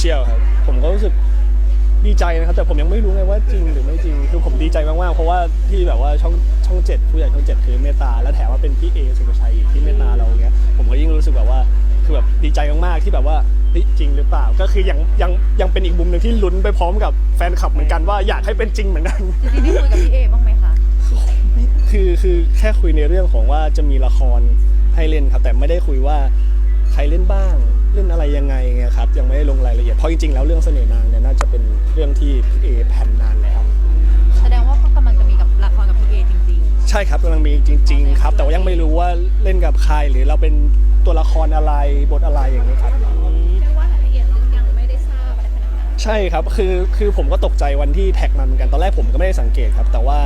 เชียลครับผมก็รู้สึกดีใจนะครับ แต่ผมยังไม่รู้ไงว่าจริงหรือไม่จริง คือผมดีใจมากๆ เพราะว่าที่แบบว่าช่องช่องเจ็ดผู้ใหญ่ช่องเจ็ดคือเมตตา และแถมว่าเป็นพี่เอสุภาชัยที่เมตตาเราเงี้ยผมก็ยิ่งรู้สึกแบบว่าคือแบบดีใจมากๆที่แบบว่าเฮ้ยจริงหรือเปล่า ก็คือยังยังยังเป็นอีกมุมหนึ่งที่ลุ้นไปพร้อมกับแฟนคลับเหมือนกันว่าอยากให้เป็นจริงเหมือนกัน จริงๆได้คุยกับพี่เอบ้างไหมคะคือคือแค่คุยในเรื่องของว่าจะมีละครให้เล่นครับ แต่ไม่ได้คุยว่าใครเล่นบ้าง เล่นอะไรยังไงไงครับยังไม่ได้ลงรายละเอียดเพราะจริงๆแล้วเรื่องเสน่ห์นางเนี่ยน่าจะเป็นเรื่องที่พี่เอแผ่นนานแล้ว แสดงว่าก็กำลังจะมีกับละครกับพี่เอจริง ใช่ครับกำลังมีจริง ๆ ครับ แต่ว่ายังไม่รู้ว่าเล่นกับใครหรือเราเป็นตัวละครอะไรบทอะไรอย่างนี้ยครับ ใช่ครับคือคือผมก็ตกใจวันที่แท็กมาเหมือนกันตอนแรกผมก็ไม่ได้สังเกตครับ แต่ว่า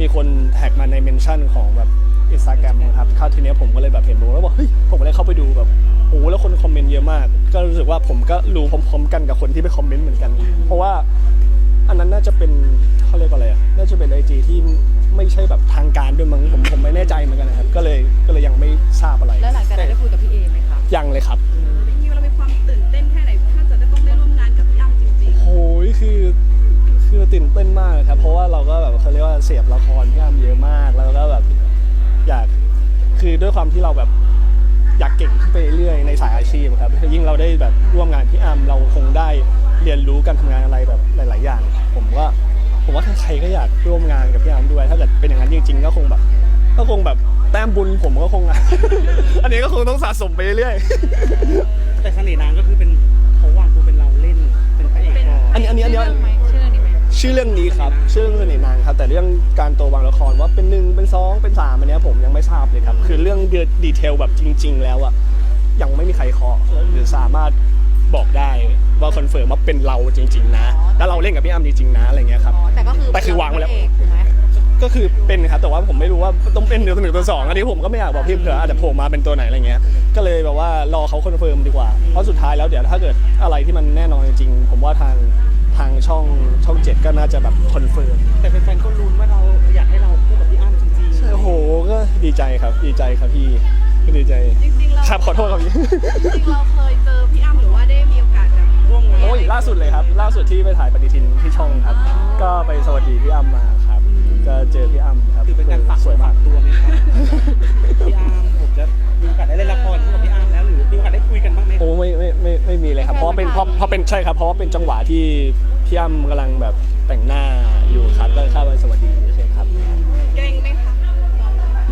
มีคนแท็กมาในเมนชั่นของแบบอินสตาแกรมครับคราวทีเนี้ยผมก็เลยแบบเห็นรู้แล้วบอกเฮ้ยผมก็เลยเข้าไปดูแบบโอ้โหแล้วคนคอมเมนต์เยอะมาก ก็รู้สึกว่าผมก็รู้พร้อมๆกันกับคนที่ไปคอมเมนต์เหมือนกัน เพราะว่าอันนั้นน่าจะเป็นเขาเรียกว่าอะไรอะน่าจะเป็นไอจีที่ไม่ใช่แบบทางการด้วยมั้งผมผมไม่แน่ใจเหมือนกันนะครับ ก็เลยก็เลยยังไม่ทราบอะไรๆแล้วหลังจากนั้นได้คุยกับพี่เอไหมคะยังเลยครับ ด้วยความที่เราแบบอยากเก่งขึ้นไปเรื่อยๆในสายอาชีพครับยิ่งเราได้แบบร่วมงานพี่อ้ำเราคงได้เรียนรู้การทำงานอะไรแบบหลาย ๆ อย่าง ผมว่าผมว่าใครๆก็อยากร่วมงานกับพี่อ้ำด้วย ถ้าเกิดเป็นอย่างนั้นจริง ๆ ก็คงแบบ ก็คงแบบแต้มบุญผมก็คงอันนี้ก็คงต้องสะสมไปเรื่อยๆแต่เสน่ห์นางก็คือเป็นเขาวางตัวเป็นเราเล่นเป็นพระเอกก่อนอันนี้อันนี้อันนี้ ชื่เรื่องไหมชื่อเรื่องนี้ไหมชื่อเรื่องนี้ครับชื่อเรื่องเสน่ห์นางครับ แต่เรื่องการตัววางละครว่าเป็นหนึ่งเป็นสองเป็นสามอันเนี้ยผมยังไม่ทราบเลยครับ คือเรื่องดีเทลแบบจริง ๆ แล้วอะยังไม่มีใครเคาะหรือสามารถบอกได้ว่าคอนเฟิร์มว่าเป็นเราจริง ๆ นะแล้วเราเล่นกับพี่อ้ำจริงๆนะอะไรเงี้ยครับอ๋อแต่ก็คือแต่คือวางไว้แล้ว เป็นพระเอกถูกไหมก็คือเป็นครับแต่ว่าผมไม่รู้ว่าต้องเป็นหรือหนึ่งตัวสองอันนี้ผมก็ไม่อยากบอกพี่เผื่ออาจจะโผล่มาเป็นตัวไหนอะไรเงี้ยก็เลยแบบว่ารอเขาคอนเฟิร์มดีกว่าเพราะสุดท้ายแล้วเดี๋ยวถ้าเกิดอะไรที่มันแน่นอนจริงๆผมว่าทาง ก็น่าจะแบบคอนเฟิร์มแต่แฟนๆก็ลุ้นว่าเราอยากให้เราคู่กับพี่อ้ำจริงๆใช่โอ้โหก็ดีใจครับ ดีใจครับพี่ก็ดีใจๆจริงๆเราครับขอโทษครับพี่ จริงๆเราเคยเจอพี่อ้ำหรือว่าได้มีโอกาสแบบร่วมงาน โอ้ยล่าสุดเลยครับ ล่าสุดที่ไปถ่ายปฏิทินที่ช่องครับก็ไปสวัสดีพี่อ้ำมาครับ ก็เจอพี่อ้ำครับถือเป็นการฝากสวยมากตัวไหมครับ พี่อ้ำผมจะมีโอกาสได้เล่นละครคู่กับพี่อ้ำแล้วหรือมีโอกาสได้คุยกันบ้างไหมโอ้ไม่ไม่ไม่ไม่มีเลยครับเพราะว่าเป็นเพราะเพราะเป็นใช่ครับเพราะว่าเป็นจังหวะที่พี่อ้ำกำลังแบบ แต่งหน้าอยู่ครับก็เข้าไปสวัสดีใช่ครับ เกรงไหมคะ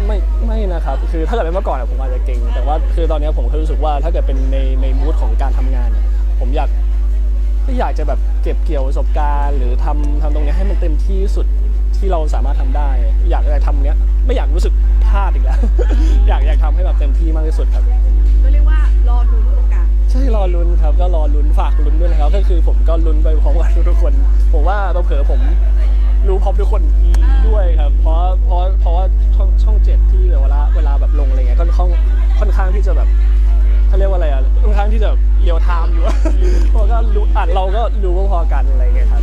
ไม่ไม่นะครับ คือถ้าเกิดเป็นเมื่อก่อนอะผมอาจจะเก่ง แต่ว่าคือตอนนี้ผมแค่รู้สึกว่าถ้าเกิดเป็นในในมูดของการทำงานเนี่ยผมอยากก็อยากจะแบบเก็บเกี่ยวประสบการณ์ หรือทำทำตรงเนี้ยให้มันเต็มที่สุดที่เราสามารถทำได้ อยากจะทำเนี้ยไม่อยากรู้สึกพลาดอีกแล้ว อยากอยากทำให้แบบเต็มที่มากที่สุดครับ ก็เรียกว่า อลุ้นครับก็รอลุ้นฝากลุ้นด้วยนะครับ ก็คือผมก็ลุ้นไปพร้อมกับทุกคน ผมว่าเผลอๆผมรู้พร้อมทุกคนด้วยครับ เพราะเพราะเพราะว่าช่องช่องเจ็ดที่เวลาเวลาแบบลงอะไรเงี้ยค่อนข้างค่อนข้างที่จะแบบเขาเรียกว่าอะไรอะค่อนข้างที่จะเรียวไทม์อยู่เพราะก็รู้อะเราก็รู้พอๆกันอะไรเงี้ยครับ